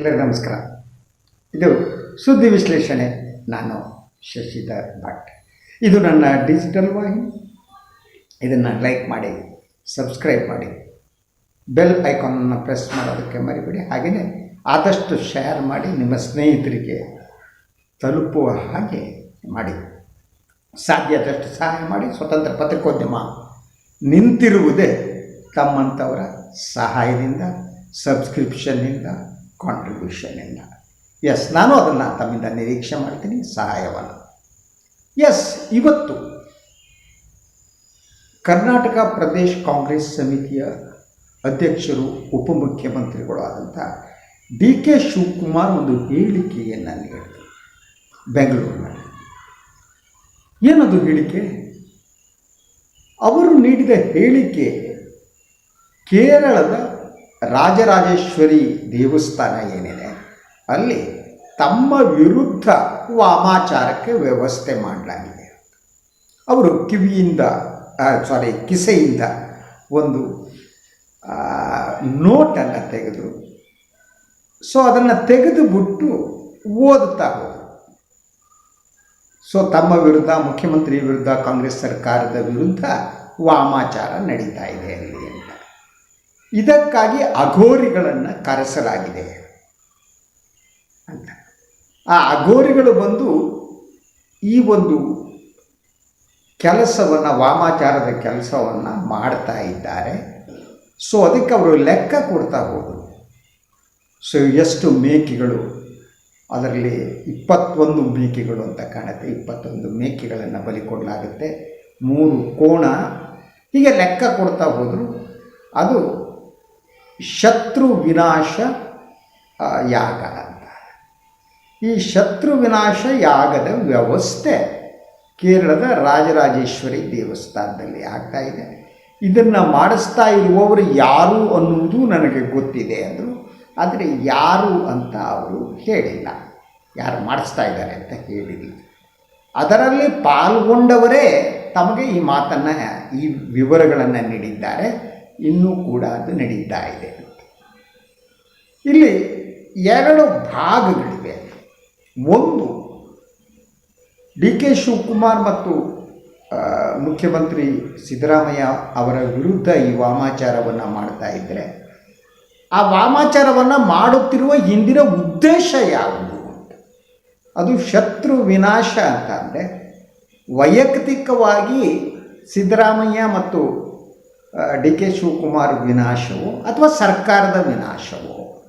ಎಲ್ಲರಿಗೂ ನಮಸ್ಕಾರ. ಇದು ಸುದ್ದಿ ವಿಶ್ಲೇಷಣೆ. ನಾನು ಶಶಿಧರ್ ಭಟ್. ಇದು ನನ್ನ ಡಿಜಿಟಲ್ ವಾಹಿನಿ. ಇದನ್ನು ಲೈಕ್ ಮಾಡಿ, ಸಬ್ಸ್ಕ್ರೈಬ್ ಮಾಡಿ. ಬೆಲ್ ಐಕಾನನ್ನು ಪ್ರೆಸ್ ಮಾಡೋದಕ್ಕೆ ಮರಿಬೇಡಿ. ಹಾಗೆಯೇ ಆದಷ್ಟು ಶೇರ್ ಮಾಡಿ, ನಿಮ್ಮ ಸ್ನೇಹಿತರಿಗೆ ತಲುಪುವ ಹಾಗೆ ಮಾಡಿ. ಸಾಧ್ಯದಷ್ಟು ಸಹಾಯ ಮಾಡಿ. ಸ್ವತಂತ್ರ ಪತ್ರಿಕೋದ್ಯಮ ನಿಂತಿರುವುದೇ ತಮ್ಮಂಥವರ ಸಹಾಯದಿಂದ, ಸಬ್ಸ್ಕ್ರಿಪ್ಷನ್ನಿಂದ ಕಾಂಟ್ರಿಬ್ಯೂಷನ್ನಿಂದ ಎಸ್ ನಾನು ಅದನ್ನು ತಮ್ಮಿಂದ ನಿರೀಕ್ಷೆ ಮಾಡ್ತೀನಿ, ಸಹಾಯವನ್ನು. ಎಸ್ ಇವತ್ತು ಕರ್ನಾಟಕ ಪ್ರದೇಶ್ ಕಾಂಗ್ರೆಸ್ ಸಮಿತಿಯ ಅಧ್ಯಕ್ಷರು, ಉಪಮುಖ್ಯಮಂತ್ರಿಗಳು ಆದಂಥ ಡಿ ಕೆ ಶಿವಕುಮಾರ್ ಒಂದು ಹೇಳಿಕೆಯನ್ನು ನೀಡಿದರು ಬೆಂಗಳೂರಿನಲ್ಲಿ. ಏನದು ಹೇಳಿಕೆ? ಅವರು ನೀಡಿದ ಹೇಳಿಕೆ ಕೇರಳದ ರಾಜರಾಜೇಶ್ವರಿ ದೇವಸ್ಥಾನ ಏನಿದೆ, ಅಲ್ಲಿ ತಮ್ಮ ವಿರುದ್ಧ ವಾಮಾಚಾರಕ್ಕೆ ವ್ಯವಸ್ಥೆ ಮಾಡಲಾಗಿದೆ. ಅವರು ಕಿವಿಯಿಂದ ಸಾರಿ ಕಿಸೆಯಿಂದ ಒಂದು ನೋಟನ್ನು ತೆಗೆದರು. ಸೊ ಅದನ್ನು ತೆಗೆದುಬಿಟ್ಟು ಓದುತ್ತಾ ಹೋದರು. ಸೊ ತಮ್ಮ ವಿರುದ್ಧ, ಮುಖ್ಯಮಂತ್ರಿ ವಿರುದ್ಧ, ಕಾಂಗ್ರೆಸ್ ಸರ್ಕಾರದ ವಿರುದ್ಧ ವಾಮಾಚಾರ ನಡೀತಾ ಇದೆ ಅಲ್ಲಿ. ಇದಕ್ಕಾಗಿ ಅಘೋರಿಗಳನ್ನು ಕರೆಸಲಾಗಿದೆ ಅಂತ. ಆ ಅಘೋರಿಗಳು ಬಂದು ಈ ಒಂದು ಕೆಲಸವನ್ನು, ವಾಮಾಚಾರದ ಕೆಲಸವನ್ನು ಮಾಡ್ತಾ ಇದ್ದಾರೆ. ಸೊ ಅದಕ್ಕೆ ಅವರು ಲೆಕ್ಕ ಕೊಡ್ತಾ ಹೋದರು. ಸೊ ಎಷ್ಟು ಮೇಕೆಗಳು, ಅದರಲ್ಲಿ ಇಪ್ಪತ್ತೊಂದು ಮೇಕೆಗಳು ಅಂತ ಕಾಣುತ್ತೆ. ಇಪ್ಪತ್ತೊಂದು ಮೇಕೆಗಳನ್ನು ಬಲಿ ಕೊಡಲಾಗುತ್ತೆ. ಮೂರು ಕೋಣ ಹೀಗೆ ಲೆಕ್ಕ ಕೊಡ್ತಾ ಹೋದರು. ಅದು ಶತ್ರು ವಿನಾಶ ಯಾಗ ಅಂತ. ಈ ಶತ್ರು ವಿನಾಶ ಯಾಗದ ವ್ಯವಸ್ಥೆ ಕೇರಳದ ರಾಜರಾಜೇಶ್ವರಿ ದೇವಸ್ಥಾನದಲ್ಲಿ ಆಗ್ತಾ ಇದೆ. ಇದನ್ನು ಮಾಡಿಸ್ತಾ ಇರುವವರು ಯಾರು ಅನ್ನುವುದು ನನಗೆ ಗೊತ್ತಿದೆ ಅಂದರು, ಆದರೆ ಯಾರು ಅಂತ ಅವರು ಹೇಳಿಲ್ಲ. ಯಾರು ಮಾಡಿಸ್ತಾ ಇದ್ದಾರೆ ಅಂತ ಹೇಳಿಲ್ಲ. ಅದರಲ್ಲಿ ಪಾಲ್ಗೊಂಡವರೇ ತಮಗೆ ಈ ಮಾತನ್ನು, ಈ ವಿವರಗಳನ್ನು ನೀಡಿದ್ದಾರೆ. ಇನ್ನೂ ಕೂಡ ಅದು ನಡೀತಾ ಇದೆ. ಇಲ್ಲಿ ಎರಡು ಭಾಗಗಳಿವೆ. ಒಂದು ಡಿ ಕೆ ಶಿವಕುಮಾರ್ ಮತ್ತು ಮುಖ್ಯಮಂತ್ರಿ ಸಿದ್ದರಾಮಯ್ಯ ಅವರ ವಿರುದ್ಧ ಈ ವಾಮಾಚಾರವನ್ನು ಮಾಡ್ತಾ ಇದ್ದರೆ ಆ ವಾಮಾಚಾರವನ್ನು ಮಾಡುತ್ತಿರುವ ಹಿಂದಿನ ಉದ್ದೇಶ ಯಾವುದು? ಅದು ಶತ್ರು ವಿನಾಶ ಅಂತ ಅಂದರೆ ವೈಯಕ್ತಿಕವಾಗಿ ಸಿದ್ದರಾಮಯ್ಯ ಮತ್ತು ಡಿ ಕೆ ಶಿವಕುಮಾರ್ ವಿನಾಶವೋ ಅಥವಾ ಸರ್ಕಾರದ ವಿನಾಶವೋ?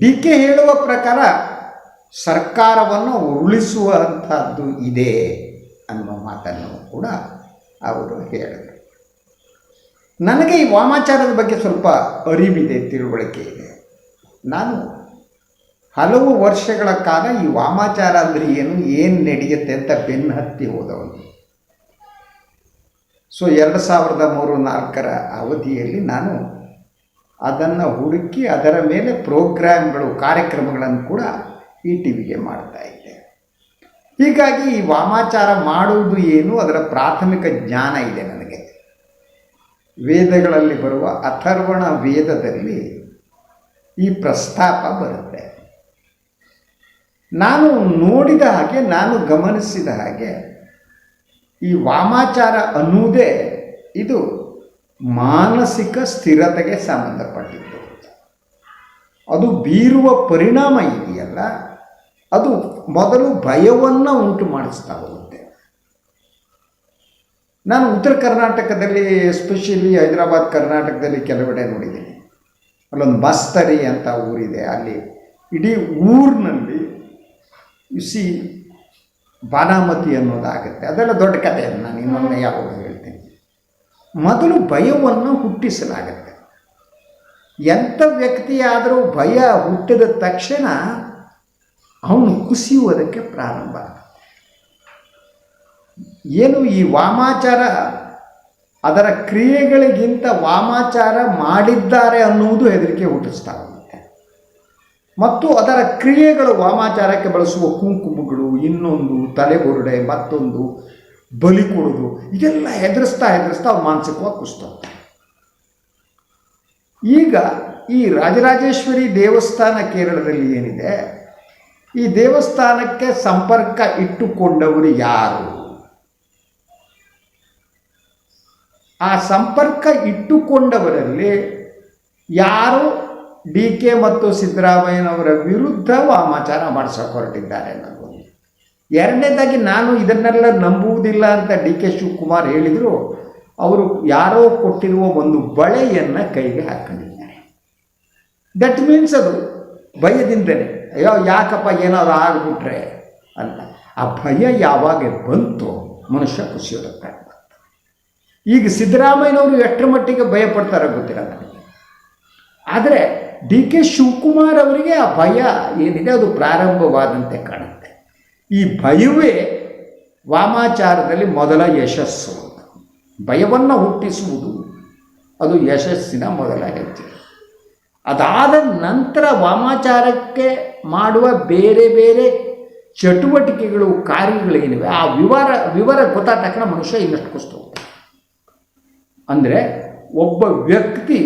ಡಿ ಕೆ ಹೇಳುವ ಪ್ರಕಾರ ಸರ್ಕಾರವನ್ನು ಉರುಳಿಸುವಂಥದ್ದು ಇದೆ ಅನ್ನುವ ಮಾತನ್ನು ಕೂಡ ಅವರು ಹೇಳಿದರು. ನನಗೆ ಈ ವಾಮಾಚಾರದ ಬಗ್ಗೆ ಸ್ವಲ್ಪ ಅರಿವಿದೆ, ತಿಳುವಳಿಕೆ ಇದೆ. ನಾನು ಹಲವು ವರ್ಷಗಳ ಕಾಲ ಈ ವಾಮಾಚಾರ ಅಂದರೆ ಏನು ಏನು ನಡೆಯುತ್ತೆ ಅಂತ ಬೆನ್ನು ಹತ್ತಿ ಹೋದವನು. ಸೊ ಎರಡು ಸಾವಿರದ ಮೂರು ನಾಲ್ಕರ ಅವಧಿಯಲ್ಲಿ ನಾನು ಅದನ್ನು ಹುಡುಕಿ ಅದರ ಮೇಲೆ ಪ್ರೋಗ್ರಾಮ್ಗಳು, ಕಾರ್ಯಕ್ರಮಗಳನ್ನು ಕೂಡ ಈ ಟಿ ವಿಗೆ ಮಾಡ್ತಾ ಇದ್ದೆ. ಹೀಗಾಗಿ ಈ ವಾಮಾಚಾರ ಮಾಡುವುದು ಏನು ಅದರ ಪ್ರಾಥಮಿಕ ಜ್ಞಾನ ಇದೆ ನನಗೆ. ವೇದಗಳಲ್ಲಿ ಬರುವ ಅಥರ್ವಣ ವೇದದಲ್ಲಿ ಈ ಪ್ರಸ್ತಾಪ ಬರುತ್ತೆ. ನಾನು ನೋಡಿದ ಹಾಗೆ, ನಾನು ಗಮನಿಸಿದ ಹಾಗೆ ಈ ವಾಮಾಚಾರ ಅನ್ನುವುದೇ ಇದು ಮಾನಸಿಕ ಸ್ಥಿರತೆಗೆ ಸಂಬಂಧಪಟ್ಟಿದ್ದು. ಅದು ಬೀರುವ ಪರಿಣಾಮ ಇದೆಯಲ್ಲ, ಅದು ಮೊದಲು ಭಯವನ್ನು ಉಂಟು ಮಾಡಿಸ್ತಾ ಹೋಗುತ್ತೆ. ನಾನು ಉತ್ತರ ಕರ್ನಾಟಕದಲ್ಲಿ ಎಸ್ಪೆಷಲಿ ಹೈದರಾಬಾದ್ ಕರ್ನಾಟಕದಲ್ಲಿ ಕೆಲವೆಡೆ ನೋಡಿದ್ದೀನಿ. ಅಲ್ಲೊಂದು ಬಸ್ತರಿ ಅಂತ ಊರಿದೆ, ಅಲ್ಲಿ ಇಡೀ ಊರಿನಲ್ಲಿ ಸಿ ಬಾನಾಮತಿ ಅನ್ನೋದಾಗುತ್ತೆ. ಅದೆಲ್ಲ ದೊಡ್ಡ ಕಥೆ ನಾನು ಇನ್ನೊಮ್ಮೆ ಯಾವಾಗ ಹೇಳ್ತೀನಿ. ಮೊದಲು ಭಯವನ್ನು ಹುಟ್ಟಿಸಲಾಗುತ್ತೆ. ಎಂಥ ವ್ಯಕ್ತಿಯಾದರೂ ಭಯ ಹುಟ್ಟಿದ ತಕ್ಷಣ ಅವನು ಕುಸಿಯುವುದಕ್ಕೆ ಪ್ರಾರಂಭ ಏನು ಈ ವಾಮಾಚಾರ, ಅದರ ಕ್ರಿಯೆಗಳಿಗಿಂತ ವಾಮಾಚಾರ ಮಾಡಿದ್ದಾರೆ ಅನ್ನುವುದು ಹೆದರಿಕೆ ಹುಟ್ಟಿಸ್ತಾ ಹೋಗುತ್ತೆ ಮತ್ತು ಅದರ ಕ್ರಿಯೆಗಳು ವಾಮಾಚಾರಕ್ಕೆ ಬಳಸುವ ಕುಂಕುಮಗಳು, ಇನ್ನೊಂದು ತಲೆಬುರುಡೆ ಮತ್ತೊಂದು ಬಲಿ ಕೊಡೋದು ಇದೆಲ್ಲ ಹೆದರಿಸ್ತಾ ಹೆದರಿಸ್ತಾ ಮಾನಸಿಕವಾಗಿ ಕುಸ್ತಾ ಈಗ ಈ ರಾಜರಾಜೇಶ್ವರಿ ದೇವಸ್ಥಾನ ಕೇರಳದಲ್ಲಿ ಏನಿದೆ? ಈ ದೇವಸ್ಥಾನಕ್ಕೆ ಸಂಪರ್ಕ ಇಟ್ಟುಕೊಂಡವರು ಯಾರು? ಆ ಸಂಪರ್ಕ ಇಟ್ಟುಕೊಂಡವರಲ್ಲಿ ಯಾರು ಡಿ ಕೆ ಮತ್ತು ಸಿದ್ದರಾಮಯ್ಯನವರ ವಿರುದ್ಧ ವಾಮಾಚಾರ ಮಾಡಿಸೋಕೆ ಹೊರಟಿದ್ದಾರೆ ಅನ್ನೋದು. ಎರಡನೇದಾಗಿ ನಾನು ಇದನ್ನೆಲ್ಲ ನಂಬುವುದಿಲ್ಲ ಅಂತ ಡಿ ಕೆ ಶಿವಕುಮಾರ್ ಹೇಳಿದರು. ಅವರು ಯಾರೋ ಕೊಟ್ಟಿರುವ ಒಂದು ಬಳೆಯನ್ನು ಕೈಗೆ ಹಾಕೊಂಡಿದ್ದಾರೆ. ದಟ್ ಮೀನ್ಸ್ ಅದು ಭಯದಿಂದಲೇ ಅಯ್ಯೋ, ಯಾಕಪ್ಪ ಏನಾದ್ರು ಆಗ್ಬಿಟ್ರೆ ಅಂತ. ಆ ಭಯ ಯಾವಾಗ ಬಂತು ಮನುಷ್ಯ ಖುಷಿಯೋದಕ್ಕೆ ಈಗ ಸಿದ್ದರಾಮಯ್ಯನವರು ಎಷ್ಟರ ಮಟ್ಟಿಗೆ ಭಯ ಪಡ್ತಾರೋ ಆದರೆ ಡಿ ಕೆ ಶಿವಕುಮಾರ್ ಅವರಿಗೆ ಆ ಭಯ ಏನಿದೆ, ಅದು ಪ್ರಾರಂಭವಾದಂತೆ ಕಾಣುತ್ತೆ. ಈ ಭಯವೇ ವಾಮಾಚಾರದಲ್ಲಿ ಮೊದಲ ಯಶಸ್ಸು. ಭಯವನ್ನು ಹುಟ್ಟಿಸುವುದು, ಅದು ಯಶಸ್ಸಿನ ಮೊದಲ ಹೆಜ್ಜೆ. ಅದಾದ ನಂತರ ವಾಮಾಚಾರಕ್ಕೆ ಮಾಡುವ ಬೇರೆ ಬೇರೆ ಚಟುವಟಿಕೆಗಳು, ಕಾರ್ಯಗಳೇನಿವೆ, ಆ ವಿವರ ವಿವರ ಗೊತ್ತಾದ ತಕ್ಷಣ ಮನುಷ್ಯ ಇನ್ನಷ್ಟು ಕುಸ್ತು ಅಂದರೆ ಒಬ್ಬ ವ್ಯಕ್ತಿ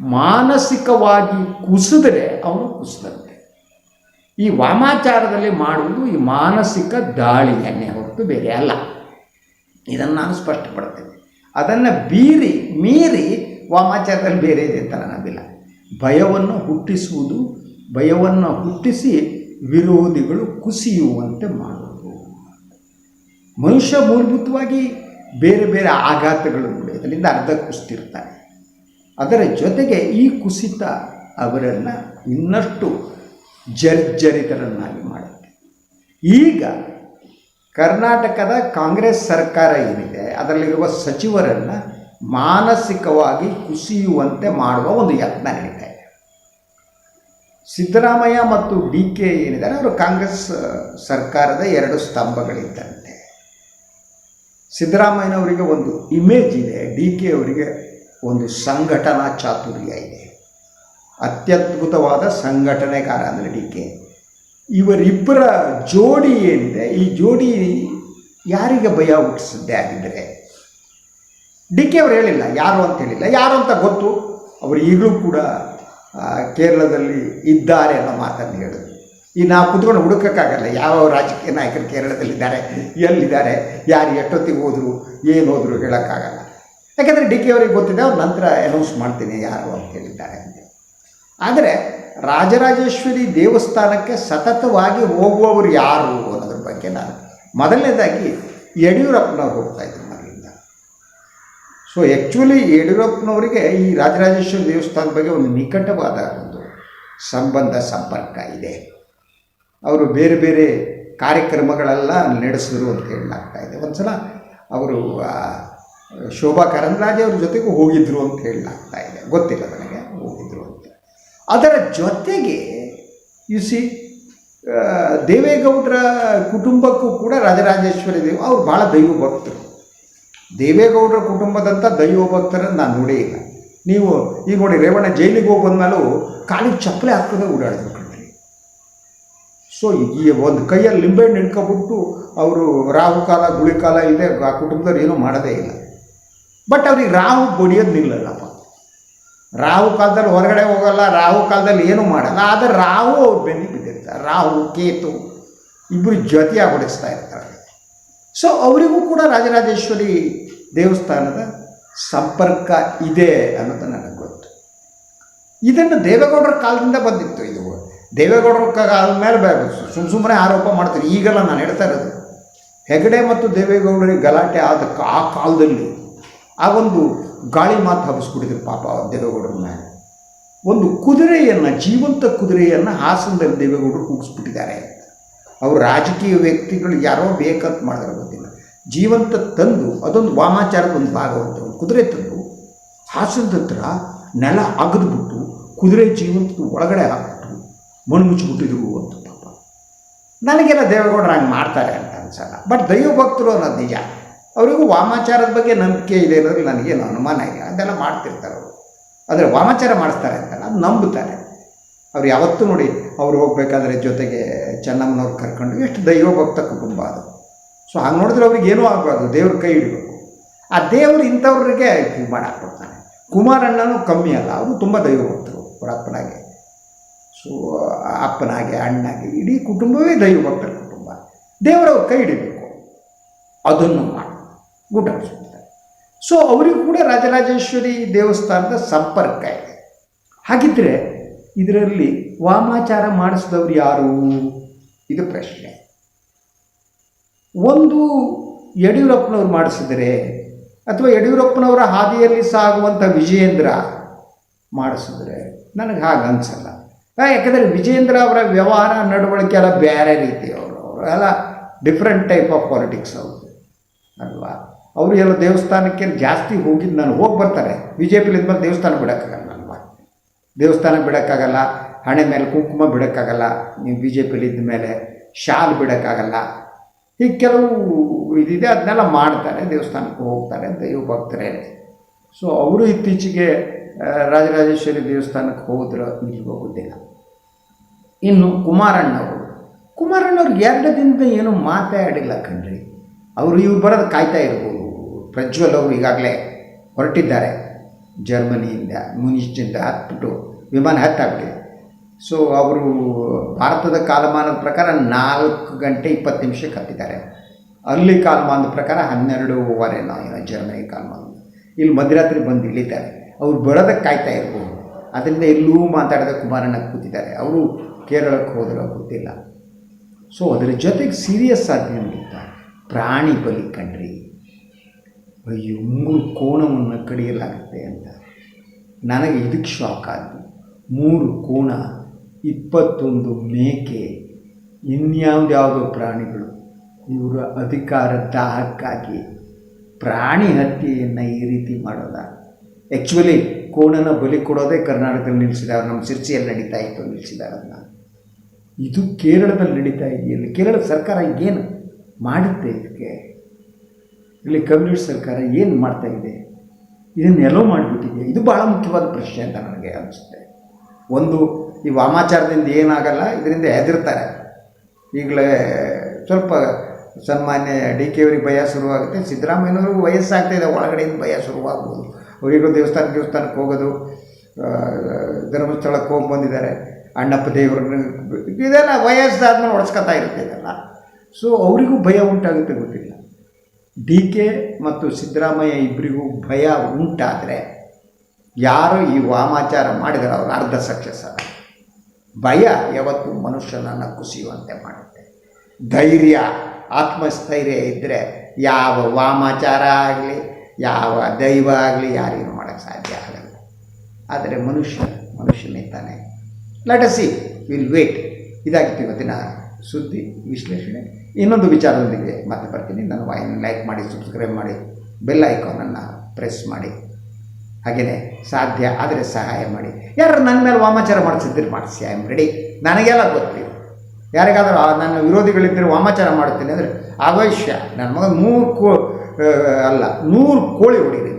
ಮಾನಸಿಕವಾಗಿ ಕುಸಿದ್ರೆ ಅವನು ಕುಸಿದಂತೆ. ಈ ವಾಮಾಚಾರದಲ್ಲಿ ಮಾಡುವುದು ಈ ಮಾನಸಿಕ ದಾಳಿಯನ್ನೇ ಹೊರತು ಬೇರೆ ಅಲ್ಲ. ಇದನ್ನು ನಾನು ಸ್ಪಷ್ಟಪಡ್ತೇನೆ ಅದನ್ನು ಬೀರಿ, ಮೀರಿ ವಾಮಾಚಾರದಲ್ಲಿ ಬೇರೆ ಇದೆ ಅಂತ ನಂಬಿಲ್ಲ ಭಯವನ್ನು ಹುಟ್ಟಿಸುವುದು, ಭಯವನ್ನು ಹುಟ್ಟಿಸಿ ವಿರೋಧಿಗಳು ಕುಸಿಯುವಂತೆ ಮಾಡುವುದು. ಮನುಷ್ಯ ಮೂಲಭೂತವಾಗಿ ಬೇರೆ ಬೇರೆ ಆಘಾತಗಳು ಕೂಡ ಅದರಿಂದ ಅರ್ಧ ಕುಸಿತಿರ್ತಾನೆ. ಅದರ ಜೊತೆಗೆ ಈ ಕುಸಿತ ಅವರನ್ನು ಇನ್ನಷ್ಟು ಜರ್ಜರಿತರನ್ನಾಗಿ ಮಾಡುತ್ತೆ. ಈಗ ಕರ್ನಾಟಕದ ಕಾಂಗ್ರೆಸ್ ಸರ್ಕಾರ ಏನಿದೆ, ಅದರಲ್ಲಿರುವ ಸಚಿವರನ್ನು ಮಾನಸಿಕವಾಗಿ ಕುಸಿಯುವಂತೆ ಮಾಡುವ ಒಂದು ಯತ್ನ ನಡೀತಾ ಇದೆ. ಸಿದ್ದರಾಮಯ್ಯ ಮತ್ತು ಡಿ ಕೆ ಏನಿದ್ದಾರೆ, ಅವರು ಕಾಂಗ್ರೆಸ್ ಸರ್ಕಾರದ ಎರಡು ಸ್ತಂಭಗಳಿದ್ದಂತೆ. ಸಿದ್ದರಾಮಯ್ಯನವರಿಗೆ ಒಂದು ಇಮೇಜ್ ಇದೆ, ಡಿ ಕೆ ಅವರಿಗೆ ಒಂದು ಸಂಘಟನಾ ಚಾತುರ್ಯ ಇದೆ. ಅತ್ಯದ್ಭುತವಾದ ಸಂಘಟನೆಗಾರ ಅಂದರೆ ಡಿ ಕೆ. ಇವರಿಬ್ಬರ ಜೋಡಿ ಏನಿದೆ, ಈ ಜೋಡಿ ಯಾರಿಗೆ ಭಯ ಹುಟ್ಟಿಸಿದ್ದೆ ಆಗಿದ್ದರೆ ಡಿ ಕೆ ಅವರು ಹೇಳಿಲ್ಲ, ಯಾರು ಅಂತ ಹೇಳಿಲ್ಲ. ಯಾರು ಅಂತ ಗೊತ್ತು, ಅವರು ಈಗಲೂ ಕೂಡ ಕೇರಳದಲ್ಲಿ ಇದ್ದಾರೆ ಅನ್ನೋ ಮಾತನ್ನು ಹೇಳಿದ್ರು. ಈ ನಾವು ಕುತ್ಕೊಂಡು ಹುಡುಕಕ್ಕಾಗಲ್ಲ, ಯಾವ ರಾಜಕೀಯ ನಾಯಕರು ಕೇರಳದಲ್ಲಿದ್ದಾರೆ, ಎಲ್ಲಿದ್ದಾರೆ, ಯಾರು ಎಷ್ಟೊತ್ತಿಗೆ ಹೋದರು, ಏನು ಹೋದರು ಹೇಳೋಕ್ಕಾಗಲ್ಲ. ಯಾಕಂದರೆ ಡಿ ಕೆ ಅವರಿಗೆ ಗೊತ್ತಿದೆ, ಅವ್ರು ನಂತರ ಅನೌನ್ಸ್ ಮಾಡ್ತೀನಿ ಯಾರು ಅಂತ ಹೇಳಿದ್ದಾರೆ ಆದರೆ ರಾಜರಾಜೇಶ್ವರಿ ದೇವಸ್ಥಾನಕ್ಕೆ ಸತತವಾಗಿ ಹೋಗುವವರು ಯಾರು ಅನ್ನೋದ್ರ ಬಗ್ಗೆ ನಾನು ಮೊದಲನೇದಾಗಿ ಯಡಿಯೂರಪ್ಪನವ್ರು ಹೋಗ್ತಾ ಇದ್ರು ಮನೆಯಿಂದ ಸೊ ಆ್ಯಕ್ಚುಲಿ ಯಡಿಯೂರಪ್ಪನವರಿಗೆ ಈ ರಾಜರಾಜೇಶ್ವರಿ ದೇವಸ್ಥಾನದ ಬಗ್ಗೆ ಒಂದು ನಿಕಟವಾದ ಒಂದು ಸಂಬಂಧ, ಸಂಪರ್ಕ ಇದೆ. ಅವರು ಬೇರೆ ಬೇರೆ ಕಾರ್ಯಕ್ರಮಗಳೆಲ್ಲ ನಡೆಸಿದ್ರು ಅಂತ ಹೇಳಲಾಗ್ತಾ ಇದೆ. ಒಂದು ಸಲ ಅವರು ಶೋಭಾ ಕರಂದ್ಲಾಜೆ ಅವ್ರ ಜೊತೆಗೂ ಹೋಗಿದ್ರು ಅಂತ ಹೇಳಲಾಗ್ತಾ ಇದೆ. ಗೊತ್ತಿಲ್ಲ ನನಗೆ, ಹೋಗಿದ್ರು ಅಂತ. ಅದರ ಜೊತೆಗೆ ಯು ಸಿ ದೇವೇಗೌಡರ ಕುಟುಂಬಕ್ಕೂ ಕೂಡ ರಾಜರಾಜೇಶ್ವರಿ ದೇವ, ಅವ್ರು ಭಾಳ ದೈವ ಭಕ್ತರು. ದೇವೇಗೌಡರ ಕುಟುಂಬದಂಥ ದೈವ ಭಕ್ತರನ್ನು ನಾನು ನೋಡೇ ಇಲ್ಲ. ನೀವು, ಈಗ ನೋಡಿ, ರೇವಣ್ಣ ಜೈಲಿಗೆ ಹೋಗಿ ಬಂದಮೇಲೂ ಕಾಲಿಗೆ ಚಪ್ಪಲೆ ಹಾಕೋದೇ ಓಡಾಡಿದ್ರು ಕಣ್ರಿ. ಸೊ ಈ ಒಂದು ಕೈಯಲ್ಲಿ ಲಿಂಬೆಹಣ್ಣು ಹಿಡ್ಕೊಬಿಟ್ಟು ಅವರು ರಾಹುಕಾಲ ಕಾಲ ಗುಳಿ ಕಾಲ ಇದೆ, ಆ ಕುಟುಂಬದವ್ರು ಏನೂ ಮಾಡೋದೇ ಇಲ್ಲ. ಬಟ್ ಅವ್ರಿಗೆ ರಾಹು ಬಡಿಯೋದು ನಿಲ್ಲಲ್ಲಪ್ಪ. ರಾಹು ಕಾಲದಲ್ಲಿ ಹೊರಗಡೆ ಹೋಗಲ್ಲ, ರಾಹು ಕಾಲದಲ್ಲಿ ಏನೂ ಮಾಡಲ್ಲ. ಆದರೆ ರಾಹು ಅವ್ರ ಬೆನ್ನಿಗೆ ಬಿದ್ದಿರ್ತಾರೆ. ರಾಹು, ಕೇತು ಇಬ್ಬರು ಜೊತೆಯಾಗಿ ಹೊಡೆಸ್ತಾ ಇರ್ತಾರೆ. ಸೊ ಅವರಿಗೂ ಕೂಡ ರಾಜರಾಜೇಶ್ವರಿ ದೇವಸ್ಥಾನದ ಸಂಪರ್ಕ ಇದೆ ಅನ್ನೋದು ನನಗೆ ಗೊತ್ತು. ಇದನ್ನು ದೇವೇಗೌಡರ ಕಾಲದಿಂದ ಬಂದಿತ್ತು ಇದು. ದೇವೇಗೌಡರ ಕಾಲದ ಮೇಲೆ ಸುಮ್ಮ ಸುಮ್ಮನೆ ಆರೋಪ ಮಾಡ್ತಾರೆ. ಈಗೆಲ್ಲ ನಾನು ಹೇಳ್ತಾ ಇರೋದು. ಹೆಗಡೆ ಮತ್ತು ದೇವೇಗೌಡರಿಗೆ ಗಲಾಟೆ ಆದ ಆ ಕಾಲದಲ್ಲಿ ಆ ಒಂದು ಗಾಳಿ ಮಾತು ಹಬ್ಬಿಸ್ಬಿಟ್ಟಿದ್ರು ಪಾಪ ದೇವೇಗೌಡರ ಮೇಲೆ ಒಂದು ಕುದುರೆಯನ್ನು, ಜೀವಂತ ಕುದುರೆಯನ್ನು ಹಾಸನದಲ್ಲಿ ದೇವೇಗೌಡರು ಕೂಗಿಸ್ಬಿಟ್ಟಿದ್ದಾರೆ. ಅವರು ರಾಜಕೀಯ ವ್ಯಕ್ತಿಗಳು ಯಾರೋ ಬೇಕಂತ ಮಾಡಿದ್ರೆ ಗೊತ್ತಿಲ್ಲ. ಜೀವಂತ ತಂದು, ಅದೊಂದು ವಾಮಾಚಾರದ ಒಂದು ಭಾಗವಂತ ಒಂದು ಕುದುರೆ ತಂದು ಹಾಸನದ ಹತ್ರ ನೆಲ ಅಗದ್ಬಿಟ್ಟು, ಕುದುರೆ ಜೀವಂತದ ಒಳಗಡೆ ಹಾಕ್ಬಿಟ್ಟು ಮುಚ್ಚಿಬಿಟ್ಟಿದ್ರು ಅಂತ ಪಾಪ. ನನಗೆಲ್ಲ ದೇವೇಗೌಡರು ಹಂಗೆ ಮಾಡ್ತಾರೆ ಅಂತ ಅನ್ಸಲ್ಲ. ಬಟ್ ದೈವ ಭಕ್ತರು ಅನ್ನೋದು ನಿಜ. ಅವರಿಗೂ ವಾಮಾಚಾರದ ಬಗ್ಗೆ ನಂಬಿಕೆ ಇದೆ ಅನ್ನೋದು ನನಗೇನು ಅನುಮಾನ ಇಲ್ಲ. ಅದೆಲ್ಲ ಮಾಡ್ತಿರ್ತಾರೆ ಅವರು. ಆದರೆ ವಾಮಾಚಾರ ಮಾಡಿಸ್ತಾರೆ ಅಂತಲ್ಲ, ಅದು ನಂಬುತ್ತಾರೆ. ಅವ್ರು ಯಾವತ್ತೂ ನೋಡಿ ಅವ್ರು ಹೋಗಬೇಕಾದ್ರೆ ಜೊತೆಗೆ ಚೆನ್ನಮ್ಮನವ್ರು ಕರ್ಕೊಂಡು ಎಷ್ಟು ದೈವಭಕ್ತ ಕುಟುಂಬ ಅದು. ಸೊ ಹಾಗೆ ನೋಡಿದ್ರೆ ಅವ್ರಿಗೆ ಏನೂ ಆಗಬಾರ್ದು, ದೇವ್ರ ಕೈ ಹಿಡಬೇಕು. ಆ ದೇವರು ಇಂಥವ್ರಿಗೆ ಮಾಡಿ ಮಾಡಾಕ್ಬಿಡ್ತಾನೆ ಕುಮಾರಣ್ಣನೂ ಕಮ್ಮಿ ಅಲ್ಲ, ಅವರು ತುಂಬ ದೈವಭಕ್ತರು ಅವರ ಅಪ್ಪನಾಗೆ. ಸೊ ಅಪ್ಪನಾಗೆ, ಅಣ್ಣಾಗೆ, ಇಡೀ ಕುಟುಂಬವೇ ದೈವಭಕ್ತರ ಕುಟುಂಬ. ದೇವರವ್ರ ಕೈ ಹಿಡಿಬೇಕು. ಅದನ್ನು ಮಾಡಿ ಅನಿಸುತ್ತೆ ಸೊ ಅವರಿಗೂ ಕೂಡ ರಾಜರಾಜೇಶ್ವರಿ ದೇವಸ್ಥಾನದ ಸಂಪರ್ಕ ಇದೆ. ಹಾಗಿದ್ದರೆ ಇದರಲ್ಲಿ ವಾಮಾಚಾರ ಮಾಡಿಸಿದವರು ಯಾರು? ಇದು ಪ್ರಶ್ನೆ. ಒಂದು ಯಡಿಯೂರಪ್ಪನವ್ರು ಮಾಡಿಸಿದರೆ ಅಥವಾ ಯಡಿಯೂರಪ್ಪನವರ ಹಾದಿಯಲ್ಲಿ ಸಾಗುವಂಥ ವಿಜಯೇಂದ್ರ ಮಾಡಿಸಿದ್ರೆ ನನಗೆ ಹಾಗೆ ಅನಿಸಲ್ಲ. ಯಾಕಂದರೆ ವಿಜಯೇಂದ್ರ ಅವರ ವ್ಯವಹಾರ, ನಡವಳಿಕೆ ಎಲ್ಲ ಬೇರೆ ರೀತಿಯವರು ಅವರೆಲ್ಲ ಡಿಫ್ರೆಂಟ್ ಟೈಪ್ ಆಫ್ ಪಾಲಿಟಿಕ್ಸ್ ಅವರು ಅಲ್ವಾ? ಅವರು ಎಲ್ಲ ದೇವಸ್ಥಾನಕ್ಕೆ ಜಾಸ್ತಿ ಹೋಗಿದ್ದು ನಾನು ಹೋಗಿ ಬರ್ತಾರೆ. ಬಿ ಜೆ ಪಿಲಿ ಇದ್ಮೇಲೆ ದೇವಸ್ಥಾನ ಬಿಡೋಕ್ಕಾಗಲ್ಲ ದೇವಸ್ಥಾನ ಬಿಡೋಕ್ಕಾಗಲ್ಲ, ಹಣೆ ಮೇಲೆ ಕುಂಕುಮ ಬಿಡೋಕ್ಕಾಗಲ್ಲ, ನೀವು ಬಿ ಜೆ ಪಿಲಿ ಇದ್ದ ಮೇಲೆ ಶಾಲ್ ಬಿಡೋಕ್ಕಾಗಲ್ಲ. ಹೀಗೆ ಕೆಲವು ಇದಿದೆ, ಅದನ್ನೆಲ್ಲ ಮಾಡ್ತಾರೆ, ದೇವಸ್ಥಾನಕ್ಕೆ ಹೋಗ್ತಾರೆ ದೈವ ಭಕ್ತರೇ ಸೊ ಅವರು ಇತ್ತೀಚೆಗೆ ರಾಜರಾಜೇಶ್ವರಿ ದೇವಸ್ಥಾನಕ್ಕೆ ಹೋದ್ರೆ ಇಲ್ವೋ ಹೋಗೋದಿಲ್ಲ ಇನ್ನು ಕುಮಾರಣ್ಣವರು. ಕುಮಾರಣ್ಣವ್ರಿಗೆ ಎರಡು ದಿನದ ಏನು ಮಾತಾಡಿಲ್ಲ ಕಣ್ರಿ. ಅವರು ಇವ್ರು ಬರೋದು ಕಾಯ್ತಾ ಇರ್ಬೋದು. ಪ್ರಜ್ವಲ್ ಅವರು ಈಗಾಗಲೇ ಹೊರಟಿದ್ದಾರೆ. ಜರ್ಮನಿಯಿಂದ ಮುನಿಷ್ನಿಂದ ಹತ್ಬಿಟ್ಟು ವಿಮಾನ ಹತ್ತಾಗ್ಬಿಟ್ಟಿದೆ. ಸೊ ಅವರು ಭಾರತದ ಕಾಲಮಾನದ ಪ್ರಕಾರ ನಾಲ್ಕು ಗಂಟೆ ಇಪ್ಪತ್ತು ನಿಮಿಷಕ್ಕೆ ಹತ್ತಿದ್ದಾರೆ. ಅಲ್ಲಿ ಕಾಲಮಾನದ ಪ್ರಕಾರ ಹನ್ನೆರಡೂವರೆ ಏನೋ ಜರ್ಮನಿ ಕಾಲಮಾನ ಇಲ್ಲಿ ಮಧ್ಯರಾತ್ರಿ ಬಂದು ಇಳಿತಾರೆ. ಅವ್ರು ಬರೋದಕ್ಕೆ ಕಾಯ್ತಾ ಇರ್ಬೋದು. ಅದರಿಂದ ಎಲ್ಲೂ ಮಾತಾಡದೆ ಕುಮಾರಣ್ಣ ಕೂತಿದ್ದಾರೆ. ಅವರು ಕೇರಳಕ್ಕೆ ಹೋದರೆ ಗೊತ್ತಿಲ್ಲ. ಸೊ ಅದರ ಜೊತೆಗೆ ಸೀರಿಯಸ್ ಆದ್ಯಂತ ಪ್ರಾಣಿ ಬಲಿ ಕಣ್ರಿ. ಅಯ್ಯೋ, ಮೂರು ಕೋಣವನ್ನು ಕಡಿಯಲಾಗುತ್ತೆ ಅಂತ. ನನಗೆ ಇದಕ್ಕೆ ಶಾಕ್ ಆಯಿತು. ಮೂರು ಕೋಣ, ಇಪ್ಪತ್ತೊಂದು ಮೇಕೆ, ಇನ್ಯಾವುದ್ಯಾವುದೋ ಪ್ರಾಣಿಗಳು. ಇವರ ಅಧಿಕಾರ ದಾಹಕ್ಕಾಗಿ ಪ್ರಾಣಿ ಹತ್ಯೆಯನ್ನು ಈ ರೀತಿ ಮಾಡೋದ? ಆ್ಯಕ್ಚುಲಿ ಕೋಣನ ಬಲಿ ಕೊಡೋದೇ ಕರ್ನಾಟಕದಲ್ಲಿ ನಿಲ್ಲಿಸಿದ್ದಾರೆ ನಮ್ಮ ಸಿರ್ಸಿಯಲ್ಲಿ ನಡೀತಾ ಇತ್ತು ನಿಲ್ಲಿಸಿದಾರನ್ನ ಇದು ಕೇರಳದಲ್ಲಿ ನಡೀತಾ ಇದೆಯಲ್ಲ? ಕೇರಳ ಸರ್ಕಾರ ಏನು ಮಾಡುತ್ತೆ ಇದಕ್ಕೆ? ಇಲ್ಲಿ ಕಮ್ಯುನಿಸ್ಟ್ ಸರ್ಕಾರ ಏನು ಮಾಡ್ತಾ ಇದೆ? ಇದನ್ನೆಲ್ಲೋ ಮಾಡಿಬಿಟ್ಟಿದೆ. ಇದು ಭಾಳ ಮುಖ್ಯವಾದ ಪ್ರಶ್ನೆ ಅಂತ ನನಗೆ ಅನಿಸುತ್ತೆ. ಒಂದು, ಈ ವಾಮಾಚಾರದಿಂದ ಏನಾಗಲ್ಲ, ಇದರಿಂದ ಹೆದರ್ತಾರೆ. ಈಗಲೇ ಸ್ವಲ್ಪ ಸನ್ಮಾನ್ಯ ಡಿ ಕೆ ಅವರಿಗೆ ಭಯ ಶುರುವಾಗುತ್ತೆ. ಸಿದ್ದರಾಮಯ್ಯನವ್ರಿಗೂ ವಯಸ್ಸಾಗ್ತಾಯಿದೆ ಒಳಗಡೆಯಿಂದ ಭಯ ಶುರುವಾಗ್ಬೋದು. ಅವರಿಗೂ ದೇವಸ್ಥಾನ ದೇವಸ್ಥಾನಕ್ಕೆ ಹೋಗೋದು ಧರ್ಮಸ್ಥಳಕ್ಕೆ ಹೋಗಿ ಬಂದಿದ್ದಾರೆ. ಅಣ್ಣಪ್ಪ ದೇವ್ರನ್ನ, ಇದೆಲ್ಲ ವಯಸ್ಸಾದ್ಮೇಲೆ ಹೊಡ್ಸ್ಕೊತಾ ಇರುತ್ತೆ ಇದೆಲ್ಲ. ಸೊ ಅವರಿಗೂ ಭಯ ಉಂಟಾಗುತ್ತೆ, ಗೊತ್ತಿಲ್ಲ. ಡಿ ಕೆ ಮತ್ತು ಸಿದ್ದರಾಮಯ್ಯ ಇಬ್ಬರಿಗೂ ಭಯ ಉಂಟಾದರೆ ಯಾರು ಈ ವಾಮಾಚಾರ ಮಾಡಿದರೆ ಅವರು ಅರ್ಧ ಸಕ್ಸಸ್ ಅಲ್ಲ. ಭಯ ಯಾವತ್ತು ಮನುಷ್ಯನನ್ನು ಕುಸಿಯುವಂತೆ ಮಾಡುತ್ತೆ. ಧೈರ್ಯ, ಆತ್ಮಸ್ಥೈರ್ಯ ಇದ್ದರೆ ಯಾವ ವಾಮಾಚಾರ ಆಗಲಿ, ಯಾವ ದೈವ ಆಗಲಿ ಯಾರಿಗೂ ಮಾಡೋಕ್ಕೆ ಸಾಧ್ಯ ಆಗಲ್ಲ. ಆದರೆ ಮನುಷ್ಯ, ಮನುಷ್ಯನೇ ತಾನೆ. ಸಿ ವಿಲ್ ವೇಟ್ ಇದಾಗಿತ್ತು ಇವತ್ತಿನ ಸುದ್ದಿ ವಿಶ್ಲೇಷಣೆ. ಇನ್ನೊಂದು ವಿಚಾರದೊಂದಿಗೆ ಮತ್ತೆ ಬರ್ತೀನಿ. ನನ್ನ ವಾಹಿನಿ ಲೈಕ್ ಮಾಡಿ ಸಬ್ಸ್ಕ್ರೈಬ್ ಮಾಡಿ ಬೆಲ್ ಐಕಾನನ್ನು ಪ್ರೆಸ್ ಮಾಡಿ. ಹಾಗೆಯೇ ಸಾಧ್ಯ ಆದರೆ ಸಹಾಯ ಮಾಡಿ. ಯಾರು ನನ್ನ ಮೇಲೆ ವಾಮಾಚಾರ ಮಾಡಿಸಿದ್ರೆ ಮಾಡಿಸಿ. ಐ ಆಮ್ ರೆಡಿ ನನಗೆಲ್ಲ ಗೊತ್ತು ಯಾರಿಗಾದರೂ ನನ್ನ ವಿರೋಧಿಗಳಿದ್ದರೆ ವಾಮಾಚಾರ ಮಾಡ್ತೀನಿ ಅಂದರೆ ಅವಶ್ಯ. ನನ್ನ ಮಗ ನೂರು ಕೋ ಅಲ್ಲ, ನೂರು ಕೋಳಿ ಹೊಡೀರಿ.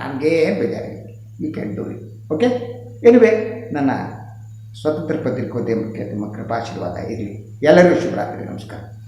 ನನಗೇನು ಬೇಜಾರಿಲ್ಲ you can do it okay anyway ನನ್ನ ಸ್ವತಂತ್ರ ಪತ್ರಿಕೋದ್ಯಮಕ್ಕೆ ನಿಮ್ಮ ಕೃಪಾಶೀರ್ವಾದ ಇರಲಿ. ಎಲ್ಲರಿಗೂ ಶುಭರಾತ್ರಿ ನಮಸ್ಕಾರ.